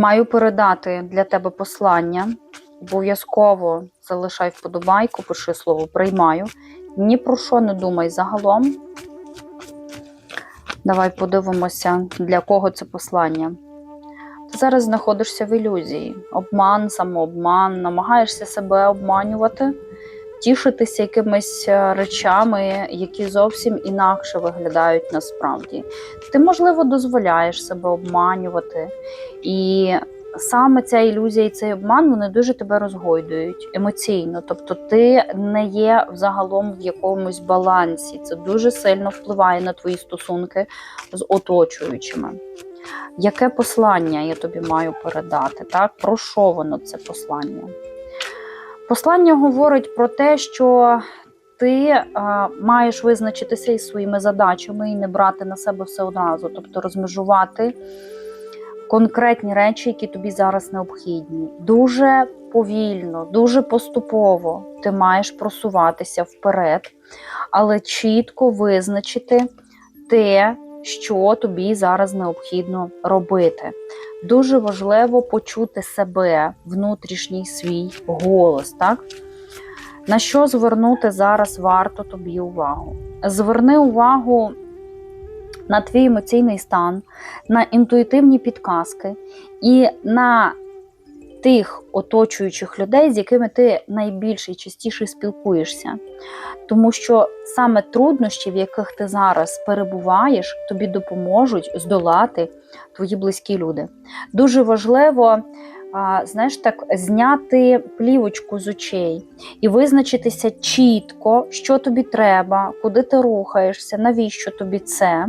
Маю передати для тебе послання. Обов'язково залишай вподобайку, пиши слово приймаю. Ні про що не думай загалом. Давай подивимося, для кого це послання. Ти зараз знаходишся в ілюзії. Обман, самообман, намагаєшся себе обманювати, тішитися якимись е, речами, які зовсім інакше виглядають насправді. Ти, можливо, дозволяєш себе обманювати. І саме ця ілюзія і цей обман вони дуже тебе розгойдують емоційно. Тобто ти не є взагалом в якомусь балансі. Це дуже сильно впливає на твої стосунки з оточуючими. Яке послання я тобі маю передати? Так? Про що воно це послання? Послання говорить про те, що ти а, маєш визначитися із своїми задачами і не брати на себе все одразу, тобто розмежувати конкретні речі, які тобі зараз необхідні. Дуже повільно, дуже поступово ти маєш просуватися вперед, але чітко визначити те, що тобі зараз необхідно робити. Дуже важливо почути себе, внутрішній свій голос. так? На що звернути зараз варто тобі увагу? Зверни увагу на твій емоційний стан, на інтуїтивні підказки і на тих оточуючих людей, з якими ти найбільше і частіше спілкуєшся. Тому що саме труднощі, в яких ти зараз перебуваєш, тобі допоможуть здолати твої близькі люди. Дуже важливо. Знаєш, так зняти плівочку з очей і визначитися чітко, що тобі треба, куди ти рухаєшся, навіщо тобі це.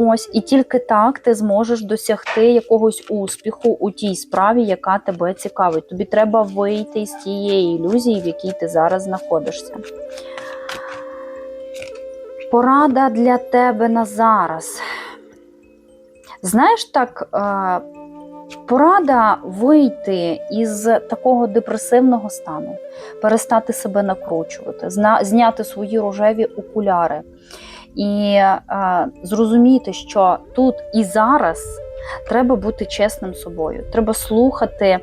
Ось, і тільки так ти зможеш досягти якогось успіху у тій справі, яка тебе цікавить. Тобі треба вийти з тієї ілюзії, в якій ти зараз знаходишся. Порада для тебе на зараз. Знаєш, так, е, порада вийти із такого депресивного стану, перестати себе накручувати, зняти свої рожеві окуляри і е, зрозуміти, що тут і зараз треба бути чесним собою, треба слухати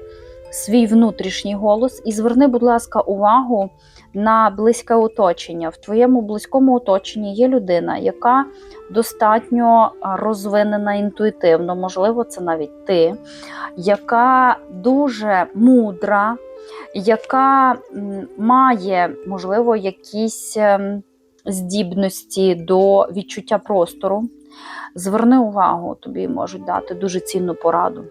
свій внутрішній голос і зверни, будь ласка, увагу на близьке оточення. В твоєму близькому оточенні є людина, яка достатньо розвинена інтуїтивно, можливо, це навіть ти, яка дуже мудра, яка має, можливо, якісь. Здібності до відчуття простору. Зверни увагу, тобі можуть дати дуже цінну пораду.